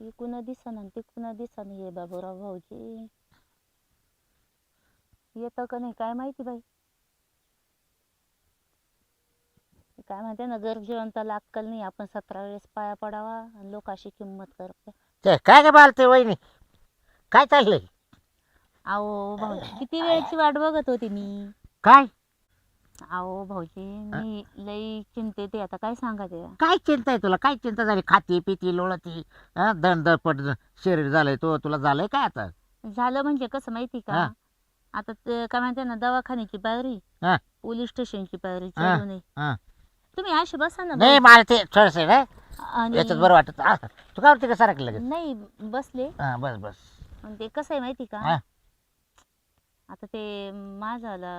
इकून दिसन तिकून दिसन हे बाबूराव भाऊजी. येतं का नाही? काय माहिती बाई? काय म्हणते ना गरजेवंताला अक्कल नाही आपण सतरा वेळेस पाया पडावा आणि लोक अशी किंमत करते. ते काय काय बालते वहिनी? काय चाललंय? अहो भाऊजी किती वेळची वाट बघत होती मी? काय? अहो भाऊजी मी लई चिंतेत आहे. आता काय सांगा ते काय चिंता आहे तुला? काय चिंता झाली? खाती पिती लोळती हा दण दपट शरीर झालंय तो. तुला झालंय काय आता? झालं म्हणजे कसं माहिती का. आता ते काय म्हणते ना दवाखान्याची पायरी हा. पोलीस स्टेशनची पायरी हा, हा. तुम्ही अशी बसा ना नाही मला ते थोडस आणि याच्यात बरं वाटत. आ, तू काय का सारखं लगेच? नाही बसले. हा बस बस. ते कसं आहे माहिती हा. का आता ते माझाला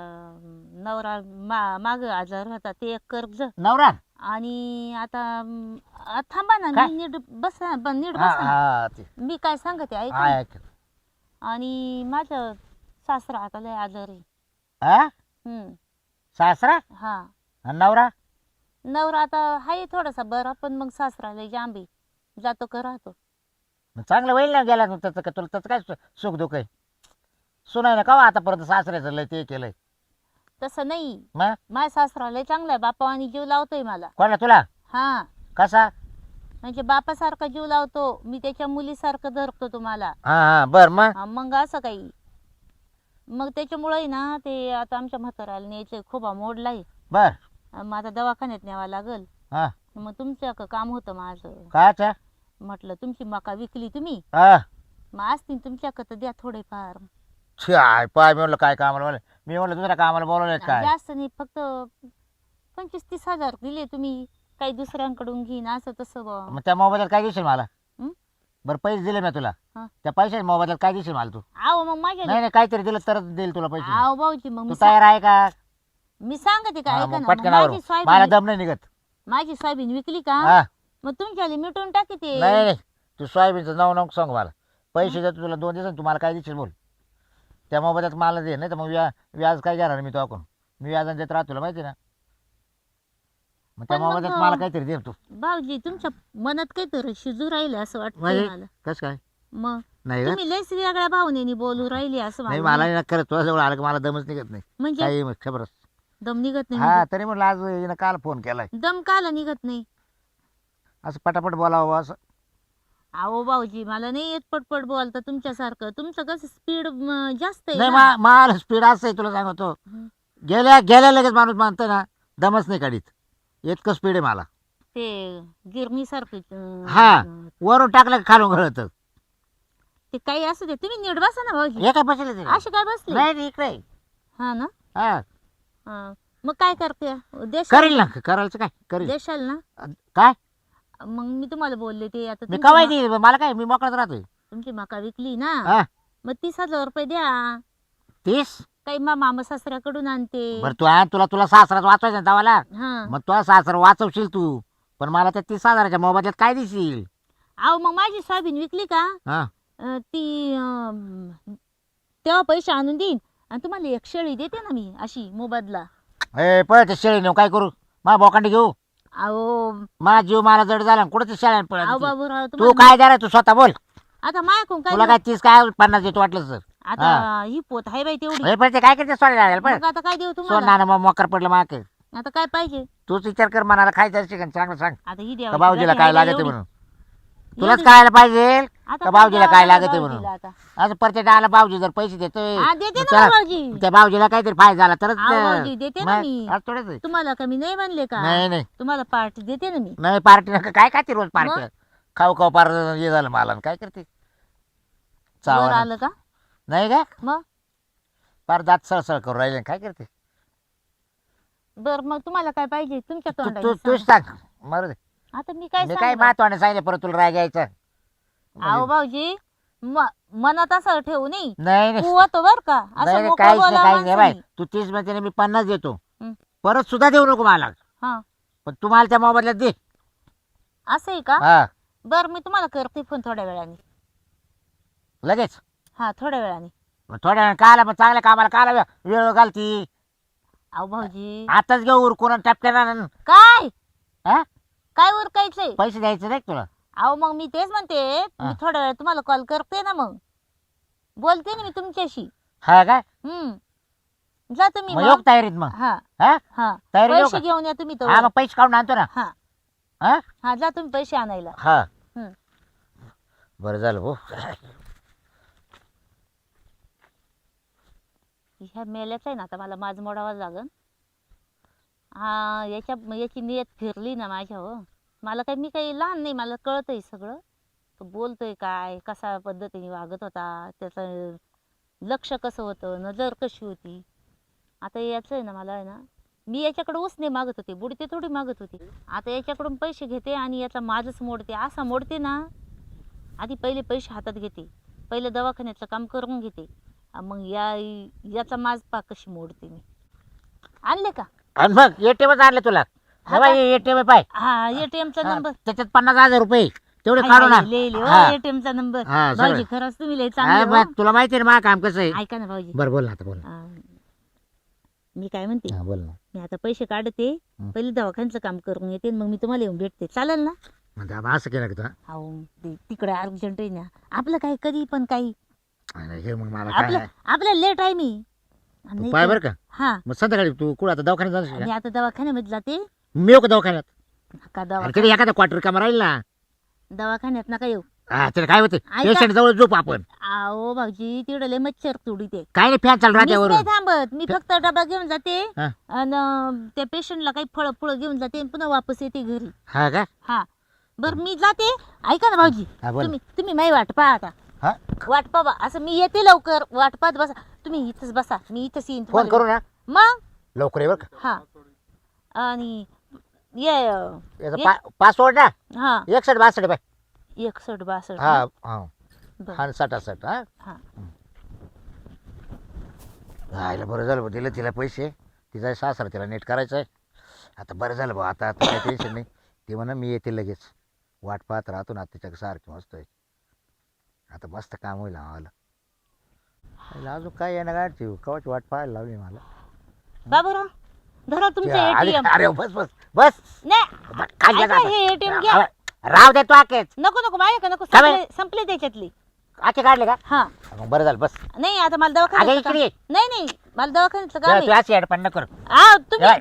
नवरा मा माग आजार होता ते एक कर्ज नवरा? आणि आता आ, थांबा ना काय? मी नीट बसा ब- नीट हा बसा ना. हा ते. मी काय सांगते ऐका हा. आणि माझं सासरा आता लय आजारी हा? हम्म. सासरा? हा. आणि नवरा? नवरा आता आहे थोडासा बरा पण मग सासरा लय जांबी जातो का राहतो. मग चांगलं होईल ना गेला त्याचं काय तुला त्याचं काय सु- सुख दुःख आहे? सुनाय ना का आतापर्यंत सासऱ्याचं लय ते केलंय? तसं नाही. मग माझ्या सासरा लय चांगला आहे बापा आणि जीव लावतोय मला. कोणाला? तुला? हा. कसा? म्हणजे बापासारखा जीव लावतो मी त्याच्या मुलीसारखं धरतो तुम्हाला. हा हा बर मग हा, मग असं काही. मग त्याच्यामुळे ना ते आता आमच्या म्हाताऱ्याला न्यायचं खोबा मोडलाय बर. मग आता दवाखान्यात न्यावा लागल. हा. मग तुमचं क- काम होतं माझं. म्हटलं तुमची मका विकली तुम्ही? हा. मग असतील तुमच्याकडं तर द्या थोडेफार. काय पाय मी म्हणलं काय कामाला बोल मी म्हणलं दुसऱ्या कामाला बोलवलं काय? जास्त नाही फक्त पंचवीस तीस हजार दिले तुम्ही. काही दुसऱ्यांकडून घेईन असं तसं बुवा. मग त्या मोबाईलात काय दिसेल मला? हं? बरं पैसे दिले मी तुला. हा. त्या पैशाच्या मोबाईलात काय दिसेल मला तू? आहो मग माझ्या नाही नाही काहीतरी दिलं तरच देईल तुला पैसे. आहो भाऊजी मग तू मी सा- तयार आहे का? मी सांगते का हा, ऐका मग ना मग पटकन आवर. माझी मला सोयाबीन दम नाही निघत. माझी सोयाबीन विकली का? हा. मग तुमच्याला मिटून टाकी ते. नाही नाही तू सोयाबीनचं नाव नको सांग मला. पैसे देतो तुला दोन दिवसांनी. तुम्हाला काय दिसेल बोल. त्या मोबाईलात मला दे नाही तर मग व्या व्याज काय घेणार मी तो आपण? मी व्याजाने देत राहतो तुला माहिती ना? मग त्या पण मग- मोबाईलात मला काहीतरी दे तू. भाऊजी तुमच्या मनात काहीतरी शिजू राहिले असं वाटतंय म्हणजे? मला. कसं काय? मग नाही का तुम्ही लयच वेगळ्या भावनेने बोलू राहिले असं नाही मला मला नाही जवळ आलं की मला दमच निघत नाही. म्हणजे? काही मग खबर दम निघत नाही हा म्हणजे? तरी म्हटलं आज हिनं काल फोन केलाय. दम काला निघत नाही? असं पटापट बोलावं असं अहो भाऊजी मला नाही येत पटपट बोलता तुमच्यासारखं. तुमचं कसं स्पीड जास्त आहे नाही ना. मा- मला स्पीड असं आहे तुला सांगतो. हं. गेल्या गेल्या लगेच माणूस मानतो ना दमच नाही काढीत इतकं स्पीड आहे मला. ते गिरणी सारखं हा. वरून टाकलं की खालून गळत? ते काही असू दे तुम्ही नीट बसा ना भाऊजी. हे काय बसले ते असे काय बसले? नाही नाही, इकडे. हा ना? हा. हा. मग काय करते? देश करेल ना करायचं काय? करेल. देशाल ना? काय? मग मी तुम्हाला बोलले ते आता मी तुमची कवाय मा- दे मला काय मी मोकळत राहतोय. तुमची मका विकली ना? हा. मग तीस हजार रुपये द्या. तीस? काही मा मामा सासऱ्याकडून आणते. बरं तू आण तुला तुला सासरात वाचवायचं ना हा. मग तुला सासरा वाचवशील तू. पण मला त्या तीस हजाराच्या मोबाईलात काय दिशील? अहो मग माझी सोयाबीन विकली का? हा. अं, ती अं, तेव्हा पैसे आणून देईन. आणि तुम्हाला एक शेळी देते ना मी अशी मोबदला. ए पळ ते शेळी नेऊ काय करू? मा बोकांडी घेऊ. अहो. माझा जीव मला जड झाला कुठं ते शेळ्या अहो पळ बाबूराव तू तुम्हाला काय द्या तू स्वतः बोल. आता मायकून काय तुला काय तीस काय पन्नास देतो वाटलं सर? आता ही. पोत आहे बाई तेवढी. हे पण ते काय करते? सोडा पण मग आता काय देऊ सोड तुम्हाला नाना मग मोकर पडलं माग. आता काय पाहिजे? तूच विचार कर मनाला खायचं शिकन चांगलं सांग. आता ही का द्या भाऊजीला काय लागते म्हणून? तुलाच खायला पाहिजे? का भाऊजीला काय लागते म्हणून? आता? असं प्रत्येक डाला भाऊजी जर पैसे देतोय हा, देते ना त्याला- भाऊजी त्या भाऊजीला काहीतरी फायदा झाला तरच भाऊजी, देते ना मग- मी. थोडंच आहे. तुम्हाला कमी नाही म्हणले का? नाही नाही. तुम्हाला पार्टी देते ना मी. नाही पार्टी नका काय खाते रोज पार्टी? मग? खाऊ खाऊ पार हे झालं मला काय करते? वर चावा आलं का? नाही का? मग? पार दात सळसळ करू राहिले काय करते? बर मग तुम्हाला काय पाहिजे? तुमच्या तू तोंडाने तू तूच. सांग. मरू दे. आता मी काय मी काय? महत्वाने सांगितलं परत तुला राग यायचा? अहो भाऊजी म- मनात असं ठेवू नाही नाही. नाही कुवत बर का. नाही, असं नाही, मोकळं काहीच नाही बोला काहीच नाही बाय माणसाने. तू तीस म्हणते ना, मी पन्नास देतो. हं. परत सुद्धा देऊ नको मला. हा. पण तुम्हाला त्या मोबाईलात दे. असं आहे का? हा. बर मी तुम्हाला करते फोन थोड्या वेळाने. लगेच? हा थोड्या वेळाने. मग थोड्या वेळाने काला मग चांगल्या कामाला काला वे- वेळ घालती. अहो भाऊजी. आताच घेऊ उरकून टपक्यानं काय? हा? काय उरकायचंय? पैसे द्यायचे नाही का तुला? अहो मग मी तेच म्हणते मी हा. थोड्या वेळ तुम्हाला कॉल करते ना मग. बोलते ना मी तुमच्याशी. हा काय हम्म. जा तुम्ही मग मग. योग तयारीत मग? हा. हा? हा. तयारी येऊ पैसे का? घेऊन या तुम्ही तो हा मग पैसे काढून आणतो ना. हा. हा? हा जा तुम्ही पैसे आणायला. हा. हम्म. बरं झालं भाऊ ह्या मेल्याचा आहे ना आता मला माझ मोडावा लागन. हा याच्या याची नियत फिरली ना माझ्या हो. मला काही मी काही लहान नाही मला कळतंय सगळं. तो बोलतोय काय कसा पद्धतीने वागत होता त्याचं लक्ष कसं होतं नजर कशी होती. आता याचं आहे ना मला आहे ना मी याच्याकडे उसने मागत होते बुडते थोडी मागत होती. आता याच्याकडून पैसे घेते आणि याचा माझंच मोडते. असा मोडते ना आधी पहिले पैसे हातात घेते. पहिले दवाखान्याचं काम करून घेते. मग या याचा माझ पाक कशी मोडते मी. आणले का? आणि मग एटीएमच आणले तुला. हा का? एटीएम पाय. हा एटीएमचा हा, नंबर. त्याच्यात पन्नास हजार रुपये. तेवढे काढू ना हा. एटीएमचा नंबर. हा, सगळं. भाऊजी खरंच तुम्ही लय हा, चांगले हो. तुला माहिती आहे ना माझं काम कसं आहे? ऐका ना भाऊजी. बरं बोल ना आता बोल ना. मी काय म्हणते? हा, बोल ना. मी आता पैसे काढते हं. पहिले दवाखान्याचं काम करून येते मग मी तुम्हाला येऊन भेटते. चालेल ना? असं केलं का तुला? अहो ते तिकडे अर्जंट आहे ना. आपलं काय कधी पण काही. अरे, हे मग मला काय आपलं आहे? आपलं लेट आहे मी. तू पाय बरं का. हा. मग संध्याकाळी तू कुठं आता दवाखान्यात जाशील मी का? आता दवाखान्यामध्ये जाते. मी येऊ का दवाखान्यात? का अरे दवा एखादा क्वार्टर कामा राहील ना. दवाखान्यात नका येऊ. हा त्याला काय होते ऐका. पेशंट जवळ झोप आपण. अहो भाऊजी तिकडे लय मच्छर तुडी ते काय नाही फॅन चालू राहत्यावरून. थांबत. मी फक्त डबा घेऊन जाते हा. आणि त्या पेशंटला काही फळ फळ घेऊन जाते आणि पुन्हा वापस येते घरी. हा का? हा. बर मी जाते. ऐका ना भाऊजी. हा बोल. तुम्ही तुम्ही माझी वाट पहा आता. हा? वाट पहा असं मी येते लवकर. वाट पाहत बसा. तुम्ही इथंच बसा. मी इथंच येईन फोन तुम्हाला. करू ना. मग? लवकर ये बरं का. हा. आणि ये पासवर्ड ना? हा. एकसठ बासष्ट बाय. एकसठ बासष्ट. हा हा. बरं. हा हा? हा. आईला बरं झालं भाऊ, दिलं तिला पैसे. तिचा सासरा तिला नीट करायचं आहे आता बरं झालं भाऊ आता आता काही टेन्शन नाही. ती म्हणा मी येते लगेच. वाट पाहत राहतो ना तिच्या सारखी मस्त आहे. आता मस्त काम होईल आम्हाला अजून काय येणार गाडची कवाची वाट पाहायला लावली मला. बाबूराव धरा तुमचं आली- एटीएम अरे बस बस बस. नाही ऐका, हे ATM घ्या. राव दे तू आकेच. नको नको माझ्या का नको. बरं? संपले संपले त्याच्यातली. आके काढले का? हा. मग बरं झालं बस. नाही आता मला अगं दवाखान्यात इकडे ये. नाही नाही मला दवाखान्यातलं काम तू आहे. अशी अडपण नको करू.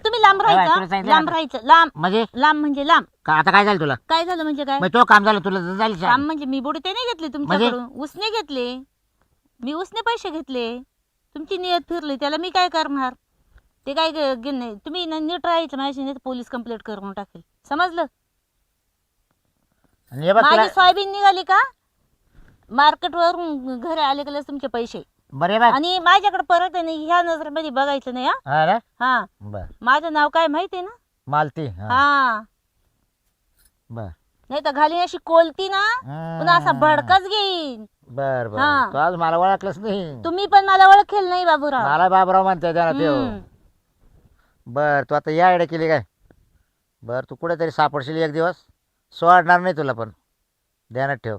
तुम्ही लांब? तुला राहायचं सांगितलं लांब. राहायचं. लांब म्हणजे? लांब म्हणजे लांब. का आता काय झालं तुला? काय झालं म्हणजे काय? मग तो काम झालं तुला झालं काम. म्हणजे मी बुडते नाही घेतले म्हणजे? तुमच्याकडून. उसने घेतले. मी उसने पैसे घेतले. तुमची नियत फिरली त्याला मी काय करणार? ते काय ग- गे- नाही तुम्ही ना नीट राहायचं माझ्याशी नाही तर पोलीस कंप्लेंट करून टाकेल. समजलं? आणि हे बघ तुला माझी सोयाबीन निघाली का? मार्केट वरून घरी आले लगेच तुमचे पैसे. बरे आणि माझ्याकडे परत आहे ना ह्या नजरेमध्ये बघायचं नाही हा? हा ना? हा. बर. माझं नाव काय माहिती ना? मालती हा. हा. बर. नाही तर घाली अशी कोलती ना पुन्हा असा भडकाच घेईन. बर बर. हा. तू आज मला ओळखलंच नाही. तुम्ही पण मला ओळखेल नाही बाबूराव. मला बाबराव म्हणते त्याला ते हम्म. बर तू आता या आयडिया केली काय? बर तू कुठेतरी सापडशील एक दिवस? सोडणार नाही तुला पण. ध्यानात ठेव.